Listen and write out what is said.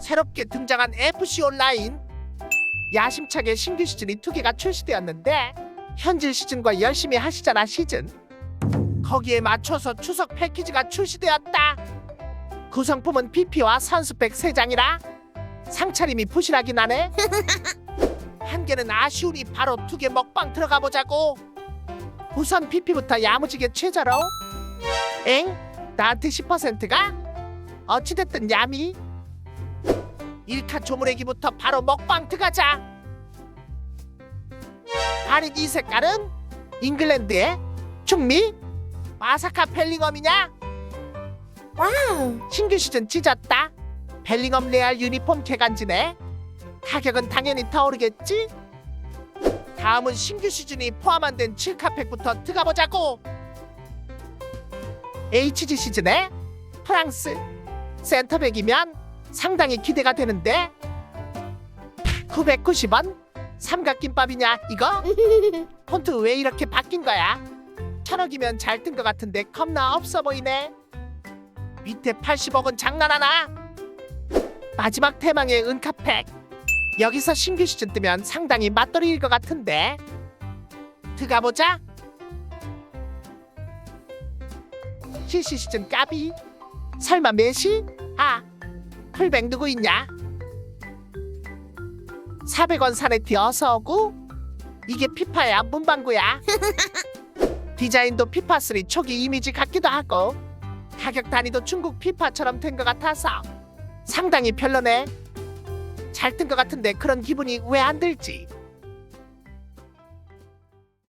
새롭게 등장한 FC 온라인 야심차게 신규 시즌이 두 개가 출시되었는데 현질 시즌과 열심히 하시잖아 시즌. 거기에 맞춰서 추석 패키지가 출시되었다. 구성품은 PP와 선수백 3장이라 상차림이 부실하긴 하네. 한 개는 아쉬우니 바로 두 개 먹방 들어가 보자고. 우선 PP부터 야무지게 최저로. 엥? 나한테 10%가? 어찌됐든 야미 1카 조물애기부터 바로 먹방 들어가자 아니 이 색깔은 잉글랜드의 충미 마사카 펠링엄이냐? 와우. 신규 시즌 찢었다 벨링엄 레알 유니폼 개간지네 가격은 당연히 더 오르겠지? 다음은 신규 시즌이 포함 안 된 7카팩부터 들어가보자고 HG 시즌에 프랑스 센터백이면 상당히 기대가 되는데 990원? 삼각김밥이냐 이거? 폰트 왜 이렇게 바뀐 거야? 천억이면 잘 뜬 것 같은데 겁나 없어 보이네 밑에 80억은 장난하나? 마지막 대망의 은카팩 여기서 신규 시즌 뜨면 상당히 맛돌이일 것 같은데 들어가보자 실시 시즌 까비 설마 메시? 아 풀백 누구 있냐? 400원 사네티 어서 오고 이게 피파야 문방구야 디자인도 피파3 초기 이미지 같기도 하고 가격 단위도 중국 피파처럼 된 것 같아서 상당히 별로네. 잘 뜬 것 같은데 그런 기분이 왜 안 들지?